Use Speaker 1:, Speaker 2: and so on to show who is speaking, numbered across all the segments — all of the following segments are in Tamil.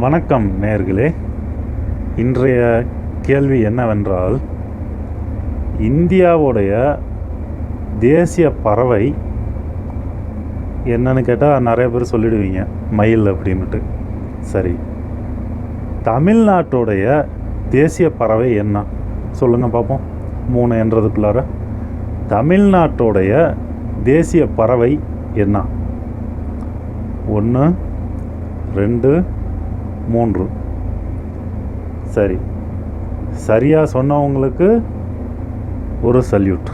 Speaker 1: வணக்கம் நேர்களே. இன்றைய கேள்வி என்னவென்றால் இந்தியாவுடைய தேசிய பறவை என்னன்னு கேட்டால் நிறைய பேர் சொல்லிடுவீங்க மயில் அப்படின்ட்டு சரி. தமிழ்நாட்டுடைய தேசிய பறவை என்ன? சொல்லுங்கள் பார்ப்போம் மூணு என்றதுக்குள்ளார. தமிழ்நாட்டுடைய தேசிய பறவை என்ன? ஒன்று ரெண்டு மூன்று. சரி. சரியாக சொன்னவங்களுக்கு ஒரு சல்யூட்.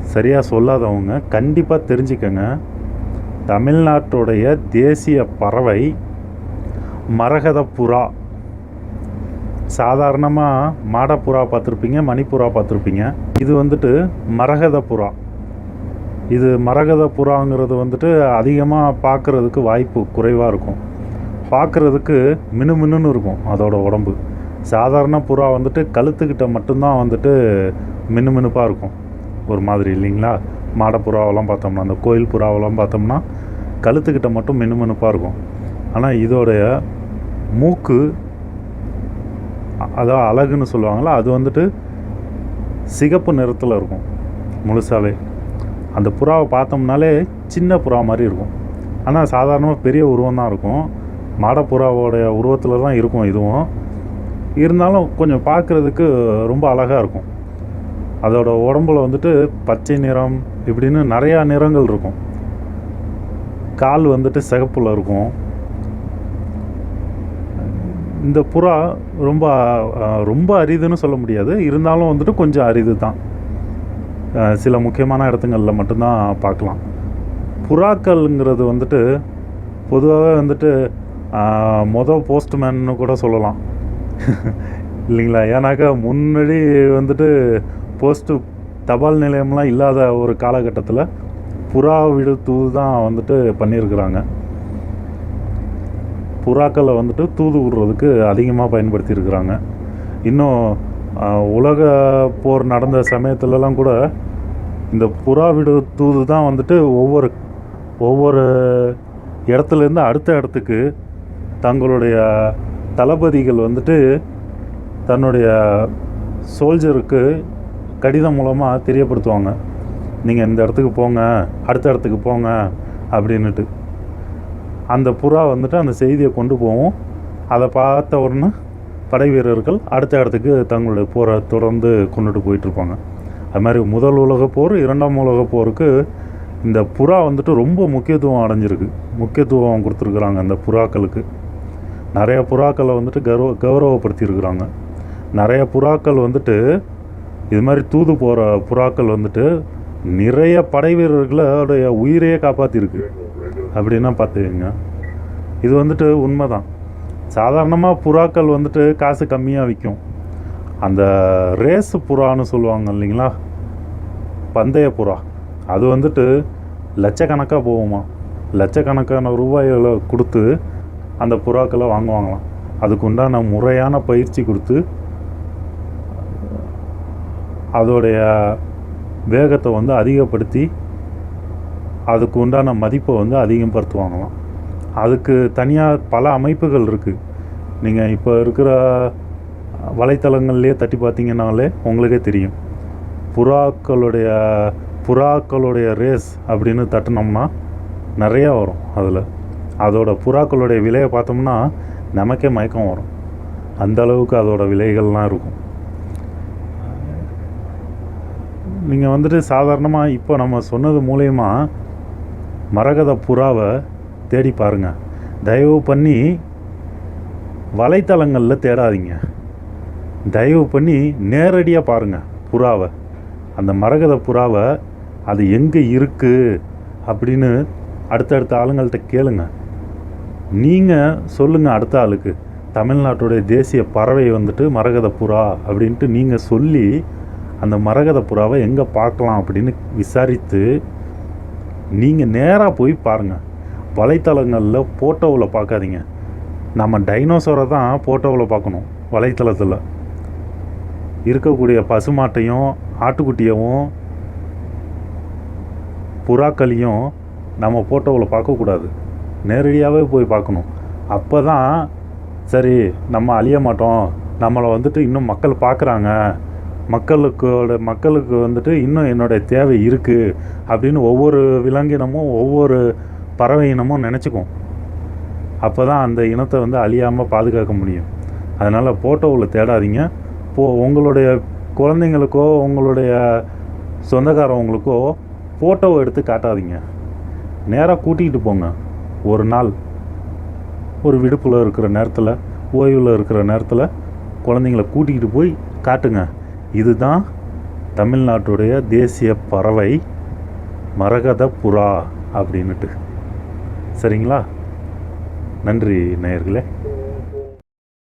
Speaker 1: சரியாக சொல்லாதவங்க கண்டிப்பாக தெரிஞ்சுக்கங்க. தமிழ்நாட்டுடைய தேசிய பறவை மரகத புறா சாதாரணமாக மாடப்புறா பார்த்துருப்பீங்க மணிப்புறா பார்த்துருப்பீங்க. இது வந்துட்டு மரகத புறா இது மரகத புறாங்கிறது வந்துட்டு அதிகமாக பார்க்குறதுக்கு வாய்ப்பு குறைவாக இருக்கும். பார்க்குறதுக்கு மினுமினுன்னு இருக்கும் அதோட உடம்பு. சாதாரண புறா வந்துட்டு கழுத்துக்கிட்ட மட்டும்தான் வந்துட்டு மினுமினுப்பாக இருக்கும். ஒரு மாதிரி இல்லைங்களா? மாடப்புறாவெல்லாம் பார்த்தோம்னா அந்த கோயில் புறாவெல்லாம் பார்த்தோம்னா கழுத்துக்கிட்ட மட்டும் மினுமினுப்பாக இருக்கும். ஆனால் இதோடைய மூக்கு அதான் அழகுன்னு சொல்லுவாங்களா அது வந்துட்டு சிகப்பு நிறத்தில் இருக்கும் முழுசாகவே அந்த புறாவை பார்த்தோம்னாலே சின்ன புறா மாதிரி இருக்கும். ஆனால் சாதாரணமாக பெரிய உருவம் தான் இருக்கும். மாடப்புறாவோடைய உருவத்தில் தான் இருக்கும் இதுவும். இருந்தாலும் கொஞ்சம் பார்க்குறதுக்கு ரொம்ப அழகாக இருக்கும். அதோட உடம்புல வந்துட்டு பச்சை நிறம் இப்படின்னு நிறையா நிறங்கள் இருக்கும். கால் வந்துட்டு சிகப்பில் இருக்கும். இந்த புறா ரொம்ப ரொம்ப அரிதுன்னு சொல்ல முடியாது. இருந்தாலும் வந்துட்டு கொஞ்சம் அரிது தான் சில முக்கியமான இடத்துங்களில் மட்டும்தான் பார்க்கலாம். புறாக்கள்ங்கிறது வந்துட்டு பொதுவாகவே வந்துட்டு மொதல் போஸ்ட்மேன்னு கூட சொல்லலாம். இல்லைங்களா? ஏன்னாக்கா முன்னாடி வந்துட்டு போஸ்ட்டு தபால் நிலையம்லாம் இல்லாத ஒரு காலகட்டத்தில் புறா விடு தூது தான் வந்துட்டு பண்ணியிருக்கிறாங்க. புறாக்களை வந்துட்டு தூது விடுறதுக்கு அதிகமாக பயன்படுத்தியிருக்கிறாங்க. இன்னும் உலக போர் நடந்த சமயத்துலலாம் கூட இந்த புறா விடு தூது தான் வந்துட்டு ஒவ்வொரு ஒவ்வொரு இடத்துலேருந்து அடுத்த இடத்துக்கு தங்களுடைய தளபதிகள் வந்துட்டு தன்னுடைய சோல்ஜருக்கு கடிதம் மூலமாக தெரியப்படுத்துவாங்க. நீங்கள் இந்த இடத்துக்கு போங்க அடுத்த இடத்துக்கு போங்க அப்படின்னுட்டு. அந்த புறா வந்துட்டு அந்த செய்தியை கொண்டு போகும் அதை பார்த்த உடனே படை வீரர்கள் அடுத்த இடத்துக்கு தங்களுடைய போரை தொடர்ந்து கொண்டுட்டு போயிட்டுருப்பாங்க அது மாதிரி முதல் உலக போர் இரண்டாம் உலக போருக்கு இந்த புறா வந்துட்டு ரொம்ப முக்கியத்துவம் அடைஞ்சிருக்கு. முக்கியத்துவம் கொடுத்துருக்குறாங்க அந்த புறாக்களுக்கு. நிறைய புறாக்களை வந்துட்டு கௌரவ கௌரவப்படுத்தியிருக்கிறாங்க. நிறைய புறாக்கள் வந்துட்டு இது மாதிரி தூது போகிற புறாக்கள் வந்துட்டு நிறைய படை வீரர்களுடைய உயிரையே காப்பாற்றிருக்கு அப்படின்னா பார்த்துக்கங்க. இது வந்துட்டு உண்மை தான் சாதாரணமாக புறாக்கள் வந்துட்டு காசு கம்மியாக விற்கும் அந்த ரேஸ் புறான்னு சொல்லுவாங்க இல்லைங்களா? பந்தய புறா. அது வந்துட்டு லட்சக்கணக்காக போகுமா லட்சக்கணக்கான ரூபாய்களை கொடுத்து அந்த புறாக்களை வாங்குவாங்களாம். அதுக்கு உண்டான முறையான பயிற்சி கொடுத்து அதோடைய வேகத்தை வந்து அதிகப்படுத்தி அதுக்கு உண்டான மதிப்பை வந்து அதிகப்படுத்துவாங்களாம். அதுக்கு தனியாக பல அமைப்புகள் இருக்குது நீங்கள் இப்போ இருக்கிற வலைத்தளங்கள்லேயே தட்டி பார்த்தீங்கன்னாலே உங்களுக்கே தெரியும். புறாக்களுடைய புறாக்களுடைய ரேஸ் அப்படின்னு தட்டினோம்னா நிறையா வரும் அதில். அதோட புறாக்களுடைய விலையை பார்த்தோம்னா நமக்கே மயக்கம் வரும். அந்த அளவுக்கு அதோட விலைகள்லாம் இருக்கும். நீங்கள் வந்துட்டு சாதாரணமாக இப்போ நம்ம சொன்னது மூலயமா மரகத புறாவை தேடி பாருங்க. தயவு பண்ணி வலைத்தளங்களில் தேடாதீங்க. தயவு பண்ணி நேரடியாக பாருங்கள் புறாவை. அந்த மரகத புறாவை அது எங்கே இருக்குது அப்படின்னு அடுத்தடுத்த ஆளுங்கள்ட்ட கேளுங்கள் நீங்கள் சொல்லுங்கள் அடுத்த ஆளுக்கு. தமிழ்நாட்டுடைய தேசிய பறவை வந்துட்டு மரகத புறா அப்படின்ட்டு நீங்கள் சொல்லி அந்த மரகத புறாவை எங்கே பார்க்கலாம் அப்படின்னு விசாரித்து நீங்கள் நேராக போய் பாருங்கள் வலைத்தளங்களில் ஃபோட்டோவில் பார்க்காதீங்க. நம்ம டைனோசரை தான் ஃபோட்டோவில் பார்க்கணும் வலைத்தளத்தில். இருக்கக்கூடிய பசுமாட்டையும் ஆட்டுக்குட்டியவும் புறாக்களையும் நம்ம ஃபோட்டோவில் பார்க்கக்கூடாது. நேரடியாகவே போய் பார்க்கணும். அப்போ தான் சரி நம்ம அழிய மாட்டோம். நம்மளை வந்துட்டு இன்னும் மக்கள் பார்க்குறாங்க. மக்களுக்கோட மக்களுக்கு வந்துட்டு இன்னும் என்னுடைய தேவை இருக்குது அப்படின்னு ஒவ்வொரு விலங்கினமும் ஒவ்வொரு பறவை இனமும் நினச்சிக்கும். அப்போ தான் அந்த இனத்தை வந்து அழியாமல் பாதுகாக்க முடியும். அதனால் ஃபோட்டோவில் தேடாதீங்க. போ உங்களுடைய குழந்தைங்களுக்கோ உங்களுடைய சொந்தக்காரவங்களுக்கோ ஃபோட்டோவை எடுத்து காட்டாதீங்க. நேராக கூட்டிகிட்டு போங்க. ஒரு நாள் ஒரு விடுப்பில் இருக்கிற நேரத்தில் ஓய்வில் இருக்கிற நேரத்தில் குழந்தைங்கள கூட்டிகிட்டு போய் காட்டுங்க. இதுதான் தமிழ்நாட்டுடைய தேசிய பறவை மரகத புறா அப்படின்னுட்டு. சரிங்களா? நன்றி நேயர்களே.